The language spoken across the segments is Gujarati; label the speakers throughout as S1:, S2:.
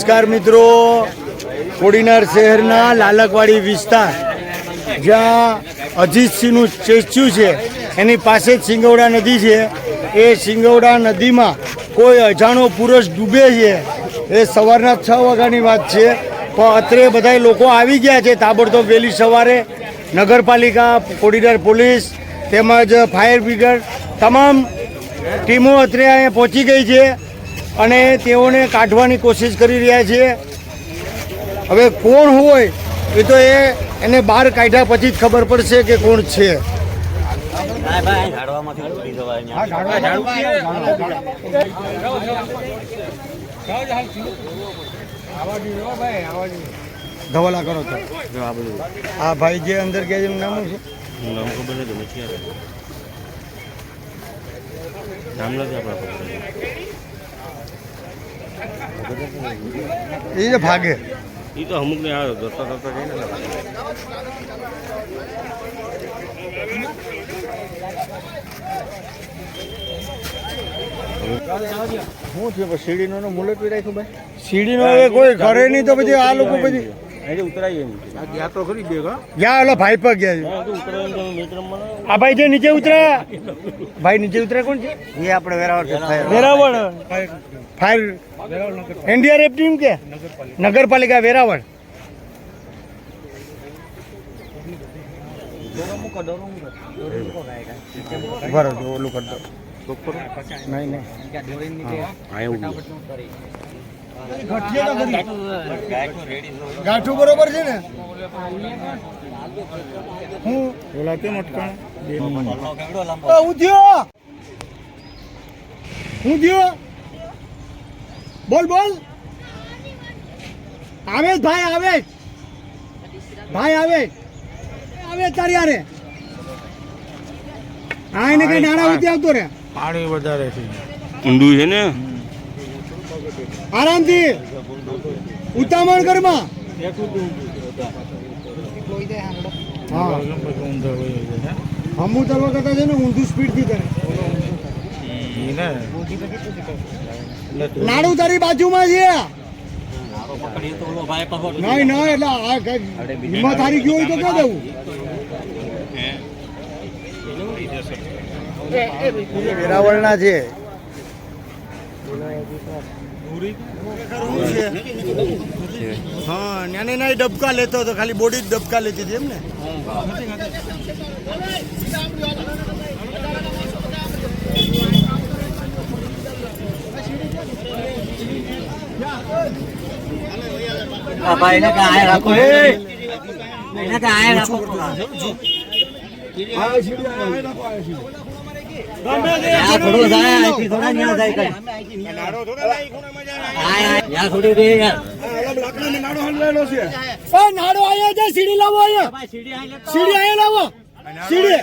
S1: નમસ્કાર મિત્રો. કોડીનાર શહેરના લાલકવાડી વિસ્તાર, જ્યાં અજીતસિંહનું સ્ટેચ્યુ છે. એની પાસે જ સિંગવડા નદી છે. એ સિંગવડા નદીમાં કોઈ અજાણો પુરુષ ડૂબે છે. એ સવારના છ વાગ્યાની વાત છે. પણ અત્રે બધા લોકો આવી ગયા છે તાબડતોબ વહેલી સવારે. નગરપાલિકા, કોડીનાર પોલીસ તેમજ ફાયર બ્રિગેડ, તમામ ટીમો અત્રે અહીંયા પહોંચી ગઈ છે. અને તેઓને કાઢવાની કોશિશ કરી રહ્યા છે હવે કોણ હોય એ તો એ એને બહાર કાઢ્યા પછી જ ખબર પડશે કે કોણ છે. ધવાલા કરો તો આ ભાઈ જે અંદર છે એનું નામ છે? એ જ ભાગે.
S2: એ તો અમુક ને આવ્યો દોસ્તો જઈને
S1: શું છે સીડીનો મુલતવી રાખ્યું ભાઈ? સીડીનો હવે કોઈ ઘરે નહીં તો પછી આ લોકો પછી
S2: ઉતરાઈએ ગયા તો ખરી બેગ
S1: ગયા ઓલા ભાઈ પર ગયા આ ભાઈ જે નીચે ઉતર્યા? ભાઈ નીચે ઉતર્યા કોણ છે?
S3: એ આપણે Veraval
S1: Veraval. Fire. NDRF team કે? નગરપાલિકા વેરાવળ. બરો ઓલું કરી દો. નહીં નહીં. ગાંઠું બરોબર છે ને? હું ઓલા કેમ અટકાણ? હું થયો હું થયો બોલ બોલ! આવે ભાઈ આવે ભાઈ આવે આવે તારી યારે હા એને કઈ નાણા ઉતી આવતો રે.
S2: પાણી વધારે છે. ઊંડું છે ને?
S1: આરામથી ઉતામણ કરમાં હા હમું કરતા છે ને ઊંધું સ્પીડથી કરે તારી બાજુમાં છે નહીં નહીં એટલે હિંમત હારી ગયો તો ક્યાં દેવું વેરાવળના છે હા નાની નાની ડબકા લેતો હતો ખાલી બોડી જ ડબકા લેતી હતી એમ ને?
S3: ભાઈ એને કાંઈ રાખો એને કાંઈ રાખો. આ થોડું જાય અહીંથી થોડા ન્યા જાય કઈ આ, આ, ન્યા થોડી રે યાર
S1: નાડો આયો છે સીડી લાવો અહીંયા સીડી આયો લાવો સીડી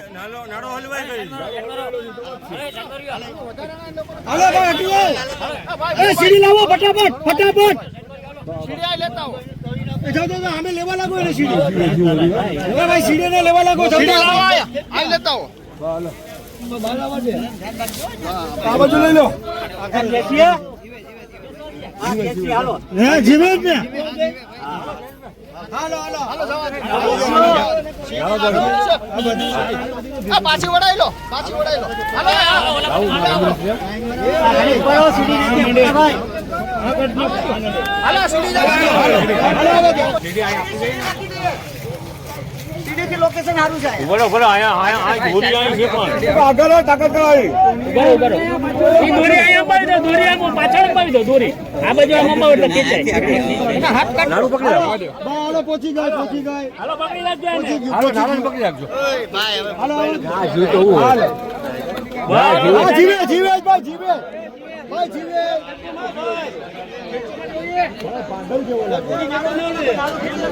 S1: હાલો ભાઈ હટી એ સીડી લાવો ફટાફટ ફટાફટ અમે લેવા લાગો એને સીડી ભાઈ સીડી ને લેવા લાગો જલ્દી આ બાજુ લઈ લો. જીવે જ ને.
S4: પાછી વડાઈ લો પાછી વડાઈ લો. હાલો સીડી
S2: બોલો બોલો આયા આયા આ ધોરી આવી છે પણ.
S1: આગળ તાકાત કરાવી
S5: ઈ દોરી અહીંયા અંબાવી દો દોરી આમ પાછળ અંબાવી દો દોરી. આ બાજુ આમ અંબાવો એટલે ખેંચાય.
S1: હાલો પહોંચી ગઈ પહોંચી ગઈ
S5: હાલો પકડી રાખજો.
S1: હાલો નારાયણ પકડી રાખજો. હાલો હાલો. હા જીવે જીવે જ ભાઈ જીવે. ભાઈ જીવે.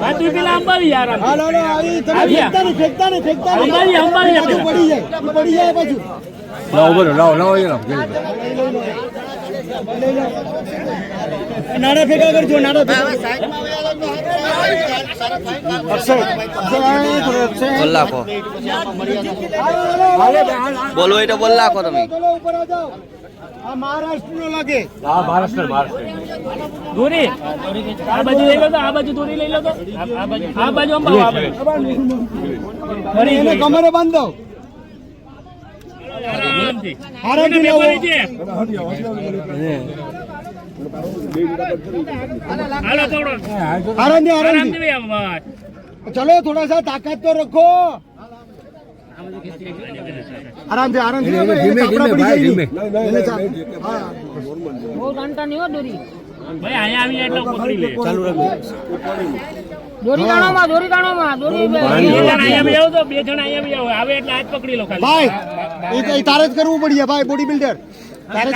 S5: હાથથી પેલા અંબાવી યાર આમ.
S1: હાલો હાલો આવી તમે ફેંકતા નહીં ફેંકતા નહીં ફેંકતા નહીં.
S5: અંબાવી, અંબાવી આપણે.
S1: પડી જાય ઈ પડી જાય પાછું. નાડા ફેંકા કરજો નાડા ભેગા
S3: લાખો બોલવો હોય તો બોલ લાખો તમે.
S1: લાગે
S2: હા મહારાષ્ટ્ર મહારાષ્ટ્ર.
S5: દોરી આ બાજુ લઈ લો તો આ બાજુ દોરી લઈ લો તો. આ આ બાજુ આ બાજુ અંબાવો આ બાજુ
S1: એને કમરે બાંધો
S5: આરામથી.
S1: આરામથી
S5: બે
S1: લાવો. ચલો થોડા સા તાકાત તો રખો. આરામથી આરામથી. ધીમે ધીમે ભાઈ ધીમે.
S3: બહુ ઘંટા નહીં હો દોરી.
S5: ભાઈ અહીંયા આવી જાય એટલે પકડી લે.
S3: દોરી દાણોમાં દોરી દાણોમાં દોરી
S5: બે. જણ અહીંયા બી આવો તો બે જણ અહીંયા બી આવો. આવે એટલે હાથ પકડી લો ખાલી.
S1: ભાઈ એ તારે જ કરવું પડીએ ભાઈ બોડી બિલ્ડર
S5: હાલી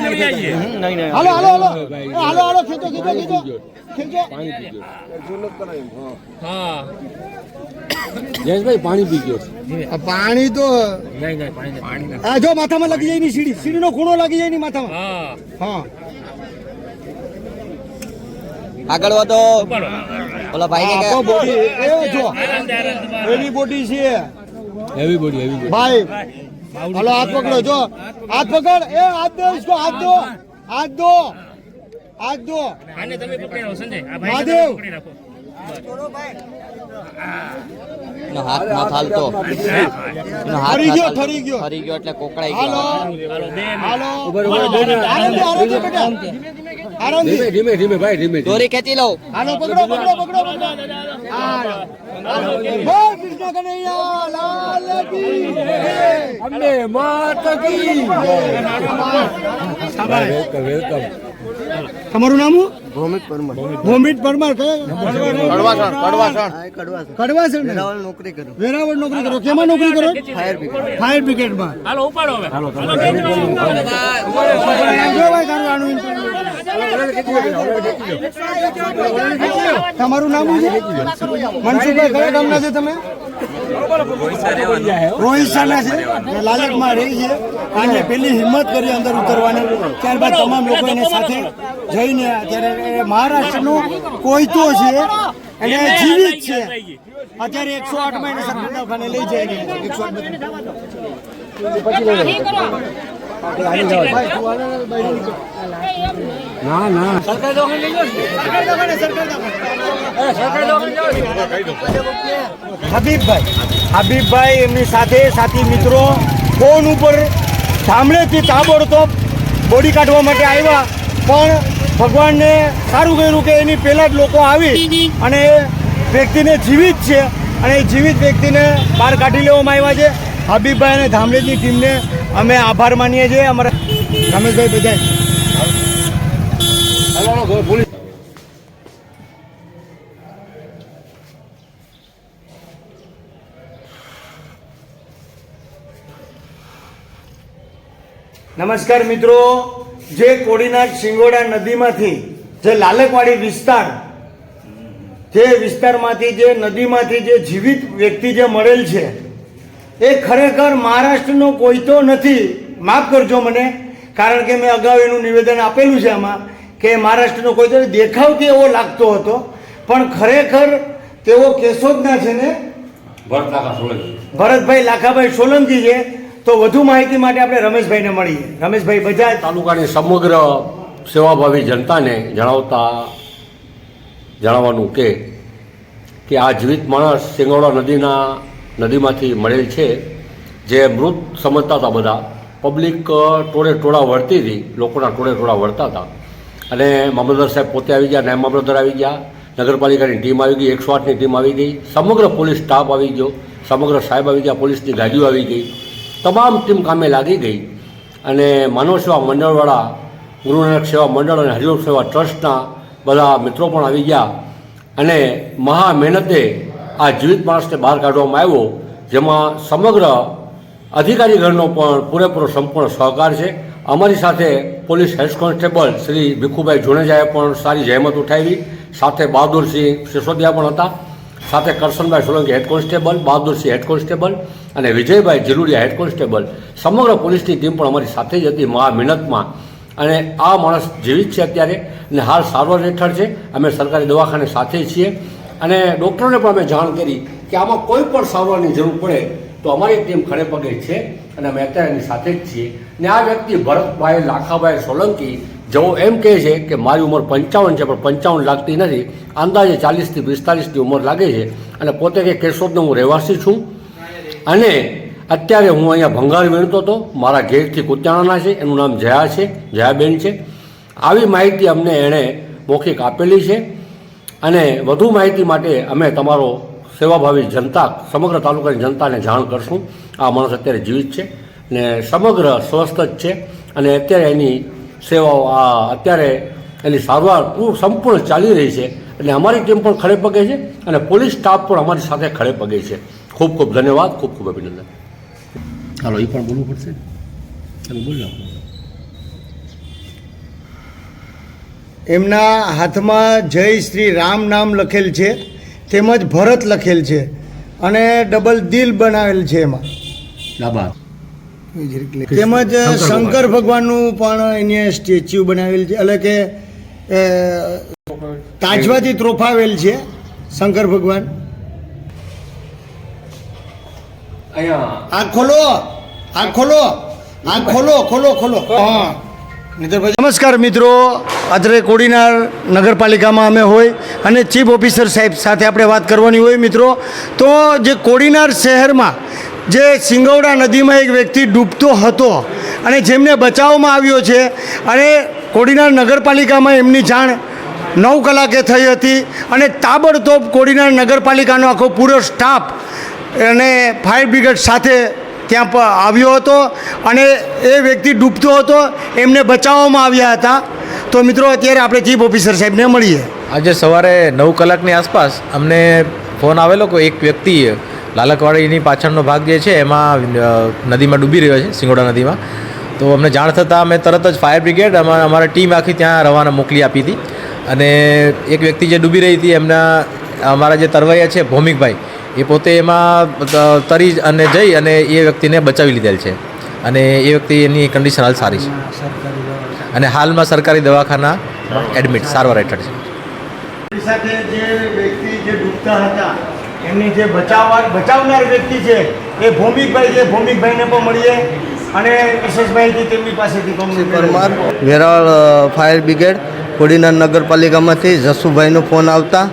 S5: નડી આવીએ.
S1: હાલો હાલો હાલો હાલો. હાલો ખેંચો ખેંચો ખેંચો. ખેંચો.
S5: હા.
S1: આ પાણી તો આ જો માથામાં લાગી જાય ની સીડી. સીડીનો ખૂણો લાગી જાય ની માથામાં.
S5: હા.
S1: હા.
S4: આગળ વધો. ઓલા ભાઈ
S1: તો બોડી એ જો.
S5: આરામથી બોડી છે.
S1: એવી બોડી છે ભાઈ હલો હાથ પકડો જો હાથ પકડ એ હાથ દો ઇસકો હાથ દો હાથ દો હાથ દો
S5: આને તમે પકડી રાખો સંજય આ ભાઈ પકડી રાખો
S4: હાથ ના
S1: ગયો ઠરી ગયો
S4: ઠરી ગયો એટલે કોકડાઈ ગયો
S5: હાલો
S1: હાલો ધીમે ધીમે ધીમે ભાઈ ધીમે
S4: દોરી ખેંચી લઉં
S1: હાલો પકડો પકડો પકડો કૃષ્ણ કનૈયા લાલ કી તમારું નામ શું? ભૌમિક પરમાર. ભૌમિક પરમાર કડવાસણ કડવાસણ. કડવાસણ. વેરાવળ નોકરી કરો. વેરાવળ નોકરી કરો. કેમાં નોકરી કરો? Fire brigade. ફાયર બ્રિગેડમાં.
S5: હાલો ઉપાડો હવે. હાલો
S1: ભાઈ તારું આનું interview. તમારું નામ છે? મનસુખભાઈ, કયા ગામના છે તમે? રોહિસાના છે. એ લાલકમાં રહી છે. અને પેલી હિંમત કરી અંદર ઉતરવાની. ત્યારબાદ તમામ લોકો એને સાથે જઈને મહારાષ્ટ્રનો કોઈતો છે. એને જીવિત છે. અત્યારે એકસો આઠ એને સરકાર લઈ જાય એકસો આઠ હબીબભાઈ. હબીબભાઈ એમની સાથે સાથી મિત્રો, ફોન ઉપર સાંભળેથી તાબડતોબ બોડી કાઢવા માટે આવ્યા, પણ ભગવાનને સારું કર્યું કે એની પહેલાં જ લોકો આવી અને વ્યક્તિને જીવિત છે અને એ જીવિત વ્યક્તિને બહાર કાઢી લેવામાં આવ્યા છે. હબીબભાઈ અને ધામણેની ટીમને અમે આભાર માનીએ છીએ. અમારા રમેશભાઈ બધા નમસ્કાર મિત્રો. જે કોડીનાથ શિંગોડા નદીમાંથી, જે લાલકવાડી વિસ્તાર, જે વિસ્તારમાંથી જે નદીમાંથી જે જીવિત વ્યક્તિ જે મળેલ છે એ ખરેખર મહારાષ્ટ્રનો કોઈ તો નથી. માફ કરજો મને કારણ કે મેં અગાઉ એનું નિવેદન આપેલું છે આમાં કે મહારાષ્ટ્રનો કોઈ તો દેખાવથી એવો લાગતો હતો પણ ખરેખર તેઓ કેશોદના છે ને? ભરતભાઈ લાખાભાઈ સોલંકી છે. તો વધુ માહિતી માટે આપણે રમેશભાઈને મળીએ. રમેશભાઈ બજાજ.
S6: તાલુકાની સમગ્ર સેવાભાવી જનતાને જણાવતા જણાવવાનું કે કે આ જીવિત માણસ સિંગોડા નદીના નદીમાંથી મળેલ છે, જે મૃત સમજતા હતા બધા. પબ્લિક ટોળે ટોળા વળતી હતી. લોકોના ટોળે ટોળા વળતા હતા. અને મામલતદાર સાહેબ પોતે આવી ગયા, નાયબ મામલતદાર આવી ગયા, નગરપાલિકાની ટીમ આવી ગઈ, એકસો આઠની ટીમ આવી ગઈ, સમગ્ર પોલીસ સ્ટાફ આવી ગયો, સમગ્ર સાહેબ આવી ગયા, પોલીસની ગાડીઓ આવી ગઈ. તમામ ટીમ કામે લાગી ગઈ. અને માનવ સેવા મંડળવાળા ગુરુનાનક સેવા મંડળ અને હરિઓમ સેવા ટ્રસ્ટના બધા મિત્રો પણ આવી ગયા. અને મહા મહેનતે આ જીવિત માણસને બહાર કાઢવામાં આવ્યો, જેમાં સમગ્ર અધિકારીગણનો પણ પૂરેપૂરો સંપૂર્ણ સહકાર છે. અમારી સાથે police head constable Shri Bhikhubhai જુણેજાએ પણ સારી જહેમત ઉઠાવી. સાથે બહાદુરસિંહ સિસોદિયા પણ હતા. સાથે Karshanbhai Solanki head constable, Bahadursinh head constable અને વિજયભાઈ જરૂરિયા હેડ કોન્સ્ટેબલ. સમગ્ર પોલીસની ટીમ પણ અમારી સાથે જ હતી મહા મહેનતમાં અને આ માણસ જીવિત છે અત્યારે અને હાલ સારવાર હેઠળ છે. અમે સરકારી દવાખાને સાથે છીએ. અને ડૉક્ટરોને પણ અમે જાણ કરી કે આમાં કોઈ પણ સારવારની જરૂર પડે તો અમારી ટીમ ખડે પગે છે અને અમે અત્યારે એની સાથે જ છીએ. ને આ વ્યક્તિ ભરતભાઈ લાખાભાઈ સોલંકી, જેઓ એમ કહે છે કે મારી ઉંમર પંચાવન છે, પણ પંચાવન લાગતી નથી. અંદાજે ચાલીસથી પિસ્તાલીસની ઉંમર લાગે છે અને પોતે કે કેશોદનો હું રહેવાસી છું. અને અત્યારે હું અહીંયા ભંગાર વીણતો હતો. મારા ઘેરથી કુત્યાણાના છે, એનું નામ જયા છે, જયાબેન છે. આવી માહિતી અમને એણે મૌખિક આપેલી છે. અને વધુ માહિતી માટે અમે તમારો સેવાભાવી જનતા, સમગ્ર તાલુકાની જનતાને જાણ કરશું. આ માણસ અત્યારે જીવિત છે ને સમગ્ર સ્વસ્થ જ છે અને અત્યારે એની સેવાઓ આ અત્યારે એની સારવાર પૂર સંપૂર્ણ ચાલી રહી છે એટલે અમારી ટીમ પણ ખડે પગે છે અને પોલીસ સ્ટાફ પણ અમારી સાથે ખડે પગે છે. ખૂબ ખૂબ ધન્યવાદ, ખૂબ ખૂબ અભિનંદન. હાલો એ પણ બોલવું પડશે? ચાલો બોલી
S1: એમના હાથમાં જય શ્રી રામ નામ લખેલ છે તેમજ ભરત લખેલ છે અને ડબલ દિલ બનાવેલ છે એમાં.
S6: ડાબા
S1: તેમજ શંકર ભગવાનનું પણ એને સ્ટેચ્યુ બનાવેલ છે એટલે કે તાજવાથી ત્રોફાવેલ છે શંકર ભગવાન.
S6: અહીંયા.
S1: આ ખોલો આ ખોલો આ ખોલો ખોલો ખોલો. હા. નીતિનભાઈ, નમસ્કાર મિત્રો અત્રે કોડીનાર નગરપાલિકામાં અમે હોય અને ચીફ ઓફિસર સાહેબ સાથે આપણે વાત કરવાની હોય મિત્રો. તો જે કોડીનાર શહેરમાં જે સિંગવડા નદીમાં એક વ્યક્તિ ડૂબતો હતો અને જેમને બચાવવામાં આવ્યો છે અને કોડીનાર નગરપાલિકામાં એમની જાણ નવ કલાકે થઈ હતી અને તાબડતોબ કોડીનાર નગરપાલિકાનો આખો પૂરો સ્ટાફ અને ફાયર બ્રિગેડ સાથે ત્યાં આવ્યો હતો અને એ વ્યક્તિ ડૂબતો હતો, એમને બચાવવામાં આવ્યા હતા. તો મિત્રો, અત્યારે આપણે ચીફ ઓફિસર સાહેબને મળીએ.
S7: આજે સવારે નવ કલાકની આસપાસ અમને ફોન આવેલો કે એક વ્યક્તિ લાલકવાડીની પાછળનો ભાગ જે છે, એમાં નદીમાં ડૂબી રહ્યો છે, સિંગોડા નદીમાં. તો અમને જાણ થતાં અમે તરત જ ફાયર બ્રિગેડ અમારી ટીમ આખી ત્યાં રવાના મોકલી આપી હતી. અને એક વ્યક્તિ જે ડૂબી રહી હતી, એમના, અમારા જે તરવૈયા છે, ભૌમિકભાઈ એ પોતે એમાં ત- તરી અને જઈ અને એ વ્યક્તિને બચાવી લીધેલ છે. અને એ વ્યક્તિ એની કન્ડિશન હાલ સારી છે. અને હાલમાં સરકારી દવાખાના એડમિટ સારવાર હેઠળ છે.
S1: સાથે જે વ્યક્તિ જે ડૂબતા હતા એમની જે બચાવવા બચાવનાર વ્યક્તિ છે એ ભૌમિકભાઈ છે. ભૌમિકભાઈને પણ મળીએ અને વિશેષ તેમની પાસેથી
S8: પરમાર વેરાવળ ફાયર બ્રિગેડ કોડીનાર નગરપાલિકામાંથી જસુભાઈનો ફોન આવતા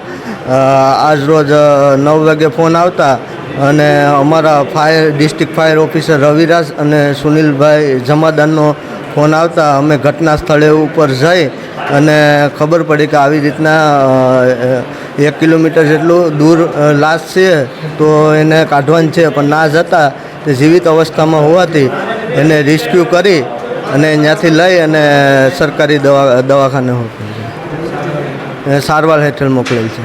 S8: આજ રોજ નવ વાગે ફોન આવતા અને અમારા fire, district fire officer Raviraj અને સુનિલભાઈ જમાદારનો ફોન આવતા અમે ઘટના સ્થળે ઉપર જઈ અને ખબર પડી કે આવી રીતના એક કિલોમીટર જેટલું દૂર લાશ છે તો એને કાઢવાની છે, પણ ના જતા તે જીવિત અવસ્થામાં હોવાથી એને રેસ્ક્યુ કરી અને ત્યાંથી લઈ અને સરકારી દવા, દવાખાને સારવાર હેઠળ મોકલેલ છે.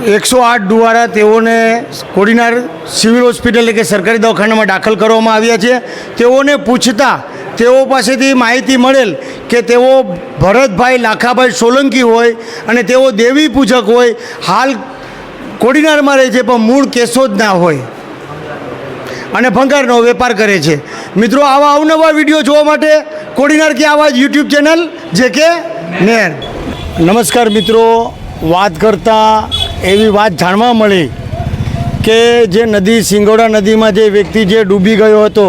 S1: એકસો આઠ દ્વારા તેઓને કોડીનાર સિવિલ હોસ્પિટલ કે સરકારી દવાખાનામાં દાખલ કરવામાં આવ્યા છે. તેઓને પૂછતા તેઓ પાસેથી માહિતી મળેલ કે તેઓ ભરતભાઈ લાખાભાઈ સોલંકી હોય અને તેઓ દેવી પૂજક હોય. હાલ કોડીનારમાં રહે છે પણ મૂળ કેશોદ ના હોય. અને ભંગારનો વેપાર કરે છે. મિત્રો, આવા અવનવા વીડિયો જોવા માટે કોડીનાર કે આવા યુટ્યુબ ચેનલ, જે કે નેર નમસ્કાર મિત્રો, વાત કરતાં એવી વાત જાણવા મળી કે જે નદી, સિંગોડા નદીમાં જે વ્યક્તિ જે ડૂબી ગયો હતો,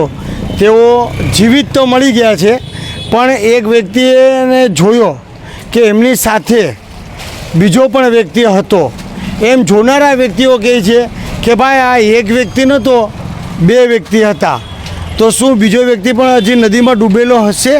S1: તેઓ જીવિત તો મળી ગયા છે, પણ એક વ્યક્તિએ જોયો કે એમની સાથે બીજો પણ વ્યક્તિ હતો. એમ જોનારા વ્યક્તિઓ કહે છે કે ભાઈ આ એક વ્યક્તિ નહોતો, બે વ્યક્તિ હતા. તો શું બીજો વ્યક્તિ પણ હજી નદીમાં ડૂબેલો હશે?